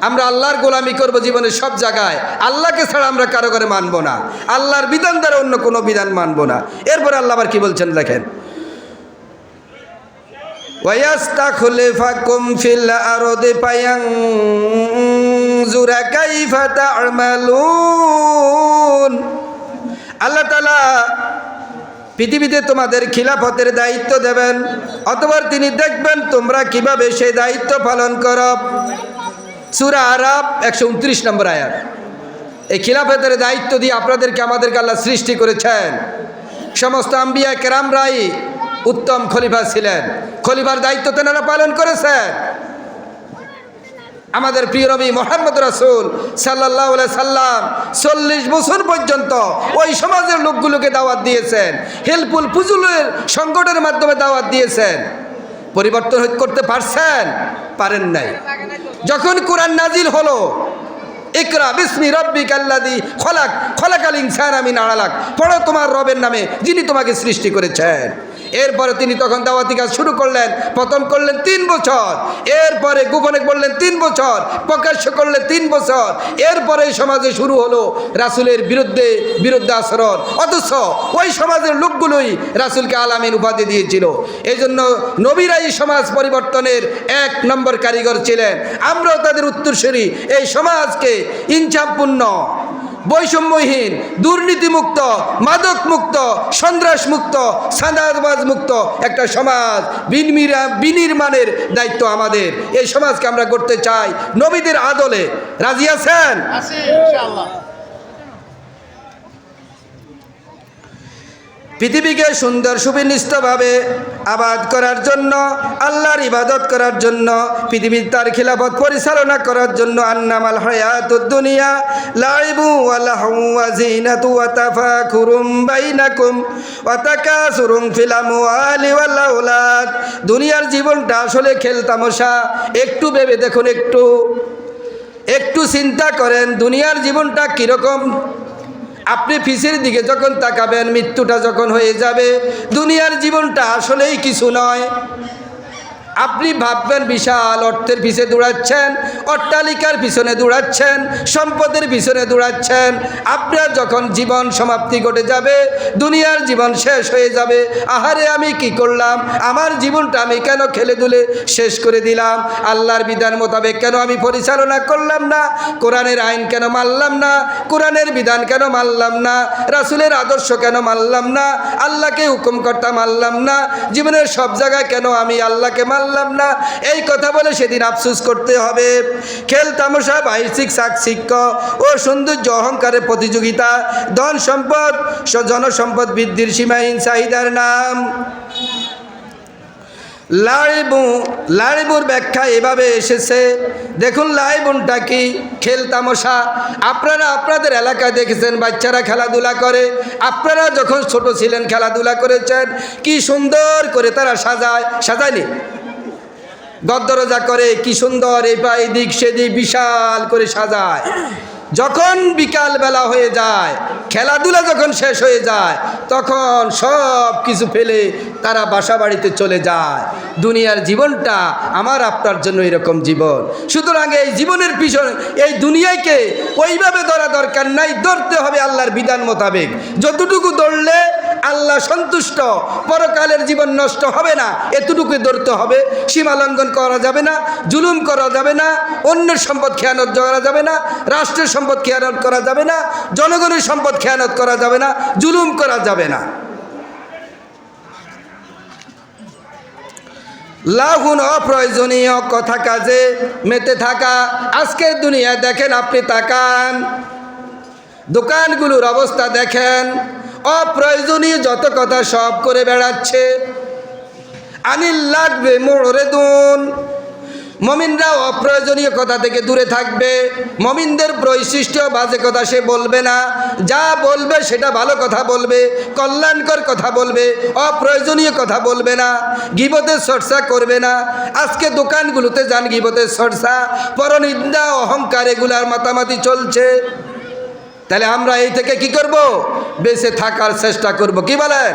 আমরা আল্লাহর গোলামি করব জীবনের সব জায়গায় আল্লাহকে ছাড়া আমরা কারো করে মানবো না আল্লাহর বিধান দ্বারা অন্য কোনো বিধান মানবো না এরপরে আল্লাহ আবার কি বলছেন দেখেন ويستخلفكم في الأرض فينظر كيف تعملون আল্লাহ তালা পৃথিবীতে তোমাদের খিলাফতের দায়িত্ব দেবেন অতবার তিনি দেখবেন তোমরা কিভাবে সেই দায়িত্ব পালন করো সুরা আরব একশো উনত্রিশ নম্বর আয়াত। এই খিলাফতের দায়িত্ব দিয়ে আপনাদেরকে আমাদেরকে আল্লাহ সৃষ্টি করেছেন। সমস্ত আম্বিয়া কেরামরাই উত্তম খলিফা ছিলেন। খলিফার দায়িত্ব তেনারা পালন করেছেন। আমাদের প্রিয় নবী মোহাম্মদ রাসুল সাল্লাহ সাল্লাম চল্লিশ বছর পর্যন্ত ওই সমাজের লোকগুলোকে দাওয়াত দিয়েছেন। হেলপুল পুজুলের সংকটের মাধ্যমে দাওয়াত দিয়েছেন। পরিবর্তন করতে পারছেন? পারেন নাই। যখন কোরআন নাজিল হলো একরা বিসমি রব্বি কাল্লাদি খলাক, খলাকাল ইনসান আমি নাড়ালাক পড়ো তোমার রবের নামে, যিনি তোমাকে সৃষ্টি করেছেন। এরপরে তিনি তখন দাওয়াতি কাজ শুরু করলেন, প্রথম করলেন তিন বছর, এরপরে গোপনে বললেন তিন বছর, প্রকাশ্য করলেন তিন বছর, এরপরে সমাজে শুরু হলো রাসুলের বিরুদ্ধে বিরুদ্ধে আচরণ। অথচ ওই সমাজের লোকগুলোই রাসুলকে আলামিন উপাধি দিয়েছিল। এই জন্য নবীরা এই সমাজ পরিবর্তনের এক নম্বর কারিগর ছিলেন। আমরাও তাদের উত্তরসূরি। এই সমাজকে ইনসাফপূর্ণ বৈষম্যহীন, দুর্নীতিমুক্ত মাদক মুক্ত সন্ত্রাস মুক্ত সাদাবাজ মুক্ত একটা সমাজ বিনিরা বিনির্মাণের দায়িত্ব আমাদের। এই সমাজকে আমরা করতে চাই নবীদের আদলে। রাজি আছেন আছি ইনশাআল্লাহ পৃথিবীকে সুন্দর, সুবিনিষ্টভাবে আবাদ করার জন্য, আল্লাহর ইবাদত করার জন্য, পৃথিবীর তার খিলাফত পরিচালনা করার জন্য আন্নামাল দুনিয়ার জীবনটা আসলে খেলতামশা একটু ভেবে দেখুন একটু। একটু চিন্তা করেন, দুনিয়ার জীবনটা কীরকম? আপনি পিছের দিকে যখন তাকাবেন মৃত্যুটা যখন হয়ে যাবে দুনিয়ার জীবনটা আসলেই কিছু নয়। আপনি ভাববেন বিশাল অর্থের পিছে দৌড়াচ্ছেন, অট্টালিকার পিছনে দৌড়াচ্ছেন, সম্পদের পিছনে দৌড়াচ্ছেন। আপনার যখন জীবন সমাপ্তি ঘটে যাবে, দুনিয়ার জীবন শেষ হয়ে যাবে। আহারে, আমি কি করলাম? আমার জীবনটা আমি কেন খেলে দুলে শেষ করে দিলাম? আল্লাহর বিধান মোতাবেক কেন আমি পরিচালনা করলাম না? কোরআনের আইন কেন মানলাম না? কোরআনের বিধান কেন মানলাম না? রাসুলের আদর্শ কেন মানলাম না? আল্লাহকে হুকুম কর্তা মানলাম না? জীবনের সব জায়গায় কেন আমি আল্লাহকে মানলাম না। এই কথা বলে সেদিন আফসুস করতে হবে। খেল তামসা বাহ্যিক সাক্ষিক্য ও সৌন্দর্য অহংকারের প্রতিযোগিতা, ধন সম্পদ জনসম্পদ বৃদ্ধির সীমাহীন চাহিদার নাম। লাইবু লাইবুর ব্যাখ্যা এভাবে এসেছে। দেখুন লাইবুনটা কি? খেল তামশা। আপনারা আপনাদের এলাকায় দেখেছেন, বাচ্চারা খেলাধুলা করে। আপনারা যখন ছোট ছিলেন, খেলাধুলা করেছেন, কি সুন্দর করে তারা সাজায়, সাজায়নি। গদ্দরজা করে, কি সুন্দর এই পা এদিক সেদিক বিশাল করে সাজায়। যখন বিকাল বেলা হয়ে যায়, খেলাধুলা যখন শেষ হয়ে যায়, তখন সব কিছু ফেলে তারা বাসা বাড়িতে চলে যায়। দুনিয়ার জীবনটা আমার, আপনার জন্য এরকম জীবন। সুতরাং এই জীবনের পিছনে, এই দুনিয়াকে ওইভাবে ধরা দরকার নাই, ধরতে হবে আল্লাহর বিধান মোতাবেক। যতটুকু দৌড়লে আল্লাহ সন্তুষ্ট, পরকালের জীবন নষ্ট হবে না এতটুকু ধরতে হবে। সীমা লঙ্ঘন করা যাবে না, জুলুম করা যাবে না, অন্যের সম্পদ খেয়ানত করা যাবে না, রাষ্ট্রের সম্পদ খেয়ানত করা যাবে না, জনগণের সম্পদ খেয়ানত করা যাবে না, জুলুম করা যাবে না। লাগুন অপ্রয়োজনীয় কথা কাজে মেতে থাকা, আজকের দুনিয়ায় দেখেন আপনি তাকান, দোকানগুলোর অবস্থা দেখেন অপ্রয়োজনীয় যত কথা সব করে বেড়াচ্ছে। আনিল লাগবে মোড়রে দুন মমিনরা অপ্রয়োজনীয় কথা থেকে দূরে থাকবে। মমিনদের বৈশিষ্ট্য বাজে কথা সে বলবে না। যা বলবে সেটা ভালো কথা বলবে, কল্যাণকর কথা বলবে, অপ্রয়োজনীয় কথা বলবে না। গিবতের চর্চা করবে না। আজকে দোকানগুলোতে যান গিবতের চর্চা পরনিন্দা অহংকার এগুলার মাতামাতি চলছে। তাহলে আমরা এই থেকে কি করব? বেঁচে থাকার চেষ্টা করব। কি বলেন?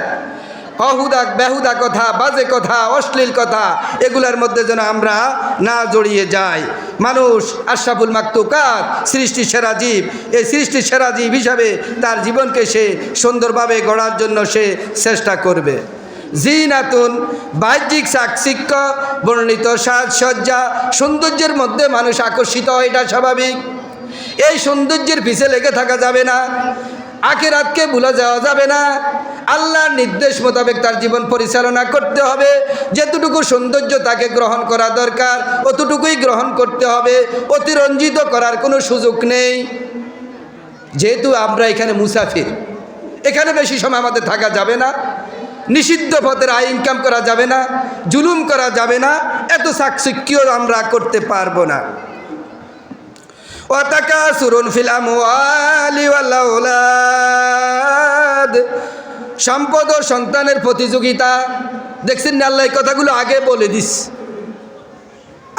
অহুদা, বেহুদা কথা, বাজে কথা, অশ্লীল কথা, এগুলার মধ্যে যেন আমরা না জড়িয়ে যাই। মানুষ, আশরাফুল মাকতুকাত, সৃষ্টি সেরা জীব, এই সৃষ্টি সেরা জীব হিসাবে তার জীবনকে সে সুন্দরভাবে গড়ার জন্য সে চেষ্টা করবে। জিনাতুন, বাহ্যিক চাকচিক্য বর্ণিত সাজসজ্জা, সৌন্দর্যের মধ্যে মানুষ আকর্ষিত হয়, এটা স্বাভাবিক। এই সৌন্দর্যের পিছে লেগে থাকা যাবে না। আখেরাতকে ভুলে যাওয়া যাবে না। আল্লাহর নির্দেশ মোতাবেক তার জীবন পরিচালনা করতে হবে। যেতটুকু সৌন্দর্য তাকে গ্রহণ করা দরকার, অতটুকুই গ্রহণ করতে হবে। অতিরঞ্জিত করার কোনো সুযোগ নেই। যেহেতু আমরা এখানে মুসাফির, এখানে বেশি সময় আমাদের থাকা যাবে না। নিষিদ্ধ পথের আয় ইনকাম করা যাবে না। জুলুম করা যাবে না। এত সাকসিক্য আমরা করতে পারব না ওয়াতাকাসুরুন ফিল আমওয়ালি ওয়াল আওলাদ সম্পদ ও সন্তানের প্রতিযোগিতা। দেখছেন না আল্লাহ কথাগুলো আগে বলে দিস।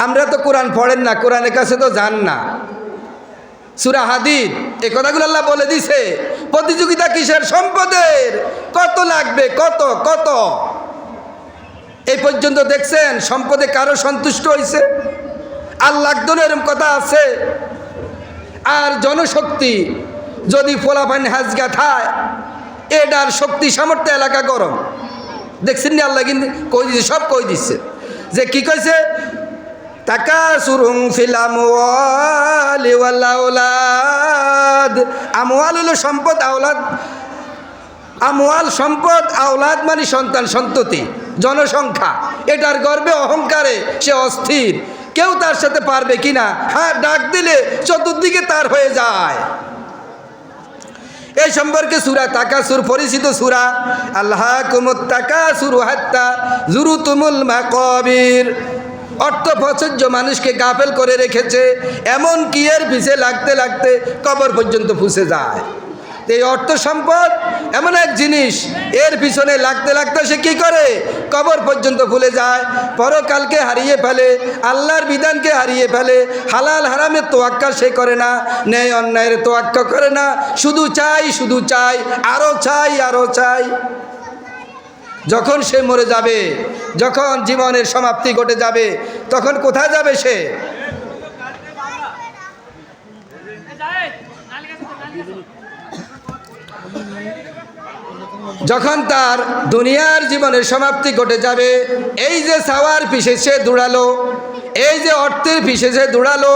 আমরা তো কোরআন পড়েন না, কোরআনের কাছে তো যান না। সুরা হাদিদ, এই কথাগুলো আল্লাহ বলে দিছে। প্রতিযোগিতা কিসের? সম্পদের। কত লাগবে? কত? কত? এই পর্যন্ত দেখছেন সম্পদে কারও সন্তুষ্ট হয়েছে আর লাগতো না এরকম কথা আছে। আর জনশক্তি যদি ফোলাফান হাজগা খায় এটার শক্তি সামর্থ্য এলাকা গরম। দেখছেন নি আল্লাহ কিন্তু কই দিচ্ছে সব কই দিচ্ছে যে কি কইছে? টাকা সুরুং ফিলাম আমওয়াল হলো সম্পদ, আওলাদ। আমওয়াল সম্পদ, আওলাদ মানে সন্তান সন্ততি, জনসংখ্যা। এটার গর্বে অহংকারে সে অস্থির। কেউ তার সাথে পারবে কিনা? হ্যাঁ ডাক দিলে চতুর্দিকে তার হয়ে যায়। এই সম্পর্কে সুরা তাকাসুর, পরিচিত সুরা, আল্লাহ কুমুত তাকাসুর হাত্তা জুরু তুমুল মাকবির। অর্থ প্রচর্য মানুষকে গাফেল করে রেখেছে এমন কি এর পিছে লাগতে লাগতে কবর পর্যন্ত ফুসে যায়। এই অর্থ সম্পদ এমন এক জিনিস, এর পিছনে লাগতে লাগতে সে কী করে? কবর পর্যন্ত ভুলে যায়, পরকালকে হারিয়ে ফেলে, আল্লাহর বিধানকে হারিয়ে ফেলে, হালাল হারামের তোয়াক্কা সে করে না, ন্যায় অন্যায়ের তোয়াক্কা করে না, শুধু চাই শুধু চাই আরও চাই আরও চাই। যখন সে মরে যাবে, যখন জীবনের সমাপ্তি ঘটে যাবে, তখন কোথায় যাবে সে? যখন তার দুনিয়ার জীবনের সমাপ্তি ঘটে যাবে এই যে সাওয়ার পিছে সে দৌড়ালো। এই যে অর্থের সে দৌড়ালো,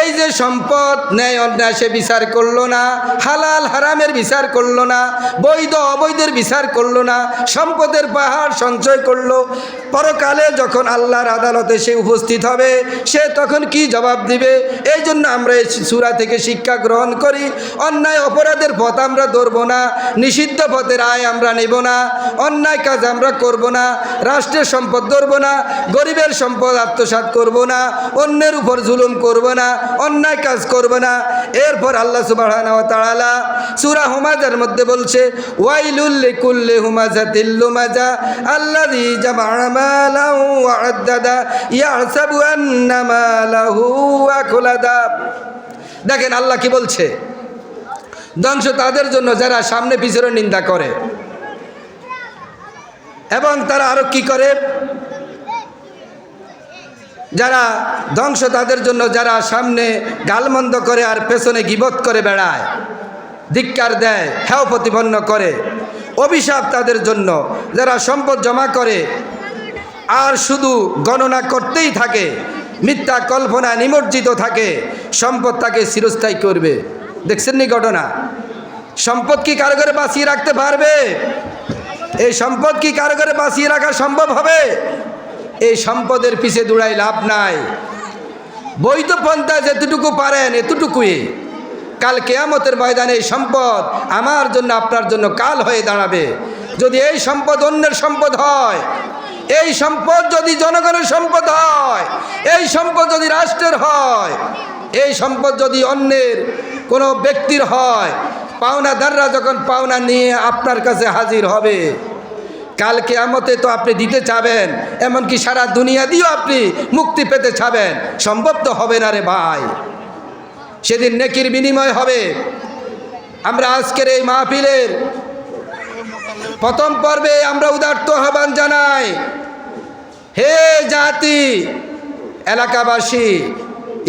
এই যে সম্পদ ন্যায় অন্যায় সে বিচার করল না, হালাল হারামের বিচার করল না, বৈধ অবৈধের বিচার করল না, সম্পদের পাহাড় সঞ্চয় করল, পরকালে যখন আল্লাহর আদালতে সে উপস্থিত হবে, সে তখন কি জবাব দিবে? এই জন্য আমরা এই সুরা থেকে শিক্ষা গ্রহণ করি, অন্যায় অপরাধের পথ আমরা ধরব না, নিষিদ্ধ পথের আয় আমরা নেব না, অন্যায় কাজ আমরা করব না, রাষ্ট্রের সম্পদ ধরব না, গরিবের সম্পদ আত্মসাৎ করব না, অন্যের উপর জুলুম করব না, অন্যায় কাজ করব না। এরপর আল্লাহ সুবাহ সূরা হুমাজার মধ্যে বলছে, ওয়াইলুল লিকুল্লি হুমাজাতিল লুমাজা আল্লাযী জামা'a মালাহু ওয়া আদ্দাদা ইয়াহসাবু আন্না মালাহু আখলাদা দেখেন আল্লাহ কি বলছে? ধ্বংস তাদের জন্য যারা সামনে পিছনে নিন্দা করে। এবং তারা আরও কি করে? যারা ধ্বংস তাদের জন্য যারা সামনে গালমন্দ করে আর পেছনে গিবত করে বেড়ায়, ধিক্কার দেয়, হেও প্রতিপন্ন করে, অভিশাপ তাদের জন্য যারা সম্পদ জমা করে আর শুধু গণনা করতেই থাকে, মিথ্যা কল্পনা নিমজ্জিত থাকে, সম্পদ তাকে চিরস্থায়ী করবে। দেখছেন নি ঘটনা? সম্পদ কি কারও ঘরে বাঁচিয়ে রাখতে পারবে? এই সম্পদ কি কারও ঘরে বাঁচিয়ে রাখা সম্ভব হবে? এই সম্পদের পিছে দৌড়াই লাভ নাই। বৈধ পন্থা যেতটুকু পারেন এতটুকুই কাল কেয়ামতের ময়দানে এই সম্পদ আমার জন্য, আপনার জন্য কাল হয়ে দাঁড়াবে। যদি এই সম্পদ অন্যের সম্পদ হয়, এই সম্পদ যদি জনগণের সম্পদ হয়, এই সম্পদ যদি রাষ্ট্রের হয়, এই সম্পদ যদি অন্যের কোনো ব্যক্তির হয়, পাওনাদাররা যখন পাওনা নিয়ে আপনার কাছে হাজির হবে কালকে আমতে তো আপনি দিতে চাবেন, এমনকি সারা দুনিয়া দিয়েও আপনি মুক্তি পেতে চাবেন। সম্ভব তো হবে না রে ভাই। সেদিন নেকির বিনিময় হবে। আমরা আজকের এই মাহফিলের প্রথম পর্বে আমরা উদার্ত আহ্বান জানাই, হে জাতি, এলাকাবাসী,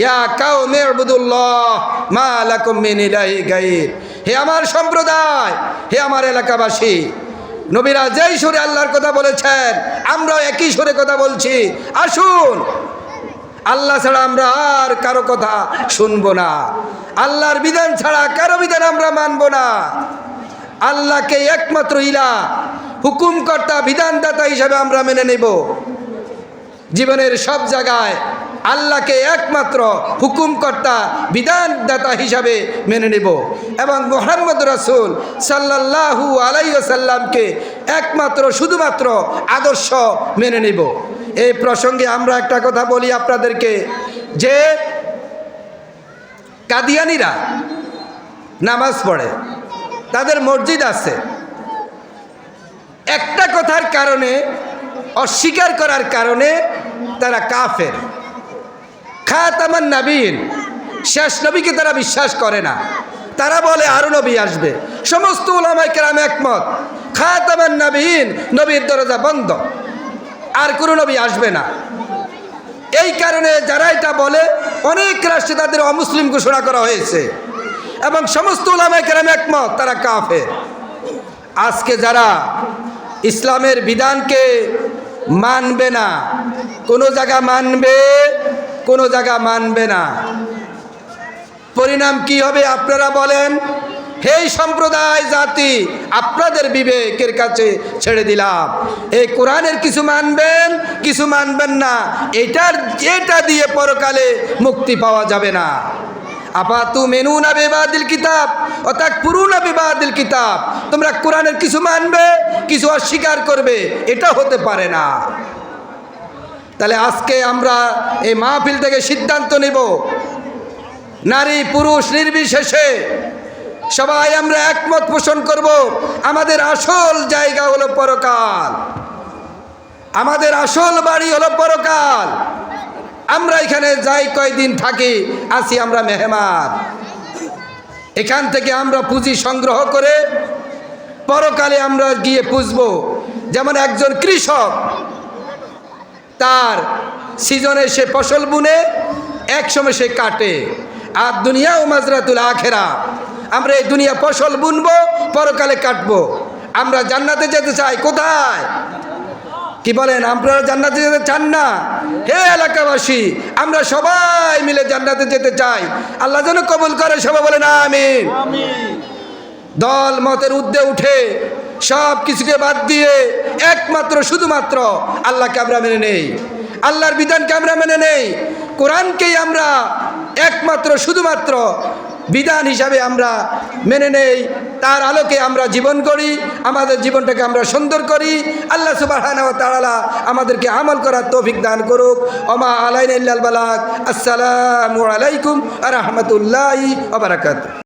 ইয়া কাউ মেরবুদুল্লাহ মা লাকুম ইলাহি গাইর হে আমার সম্প্রদায়, হে আমার এলাকাবাসী নবীরা যেই সুরে আল্লাহর কথা বলেছেন, আমরাও একই সুরে কথা বলছি। আসুন। আল্লাহ ছাড়া আমরা আর কারও কথা শুনব না। আল্লাহর বিধান ছাড়া কারও বিধান আমরা মানব না। আল্লাহকে একমাত্র ইলা, হুকুমকর্তা, বিধানদাতা হিসাবে আমরা মেনে নেব। জীবনের সব জায়গায় আল্লাহকে একমাত্র হুকুমকর্তা, বিধানদাতা হিসাবে মেনে নেব। এবং মোহাম্মদ রসুল সাল্লাহু আলাইসাল্লামকে একমাত্র, শুধুমাত্র আদর্শ মেনে নেব। এই প্রসঙ্গে আমরা একটা কথা বলি আপনাদেরকে, যে কাদিয়ানিরা নামাজ পড়ে, তাদের মসজিদ আছে। একটা কথার কারণে, অস্বীকার করার কারণে তারা কাফের। খাতামান নাবিন। শেষ নবীকে তারা বিশ্বাস করে না। তারা বলে আরও নবী আসবে। সমস্ত ওলামাই কেরাম একমত। খাতামান নাবিন, নবীর দরজা বন্ধ। আর কোনো নবী আসবে না। এই কারণে যারা এটা বলে, অনেক রাষ্ট্রে তাদের অমুসলিম ঘোষণা করা হয়েছে। এবং সমস্ত ওলামাই কেরাম একমত, তারা কাফের। আজকে যারা ইসলামের বিধানকে মানবে না, কোনো জায়গা মানবে কোনো জায়গা মানবে না। পরিণাম কি হবে আপনারা বলেন? হেই সম্প্রদায়, জাতি, আপনাদের বিবেকের কাছে ছেড়ে দিলাম। এই কোরআনের কিছু মানবেন কিছু মানবেন না। এটার, এটা দিয়ে পরকালে মুক্তি পাওয়া যাবে না। আপা তু মেনু না বেবাদিল কিতাব, অর্থাৎ পুরুনা বেবাদিল কিতাব। তোমরা কোরআনের কিছু মানবে, কিছু অস্বীকার করবে, এটা হতে পারে না। তাহলে আজকে আমরা এই মাহফিল থেকে সিদ্ধান্ত নেব। নারী, পুরুষ, নির্বিশেষে সবাই আমরা একমত পোষণ করব, আমাদের আসল জায়গা হলো পরকাল। আমাদের আসল বাড়ি হলো পরকাল। আমরা এখানে যাই কয়দিন থাকি আসি আমরা মেহমান। এখান থেকে আমরা পুঁজি সংগ্রহ করে পরকালে আমরা গিয়ে পুষবো যেমন একজন কৃষক তার সিজনে সে ফসল বুনে এক সময় সে কাটে। আর দুনিয়া ও মাজরাতুল আখেরা আমরা এই দুনিয়া ফসল বুনবো পরকালে কাটবো। আমরা জান্নাতে যেতে চাই কোথায়? কি বলেন আপনারা জান্নাতে যেতে চান না? হে এলাকাবাসী আমরা সবাই মিলে জান্নাতে যেতে চাই। আল্লাহ যেন কবুল করে সবাই বলেন আমিন। দল মতের ঊর্ধ্বে উঠে সব কিছুকে বাদ দিয়ে একমাত্র, শুধুমাত্র আল্লাহকে আমরা মেনে নেই। আল্লাহর বিধানকে আমরা মেনে নেই। কোরআনকেই আমরা একমাত্র, শুধুমাত্র বিধান হিসাবে আমরা মেনে নেই। তার আলোকে আমরা জীবন করি, আমাদের জীবনটাকে আমরা সুন্দর করি। আল্লাহ সুবাহ তাআলা আমাদেরকে আমল করার তৌফিক দান করুক। অমা আলাইন বালাক আসসালামু আলাইকুম আ রহমতুল্লাহি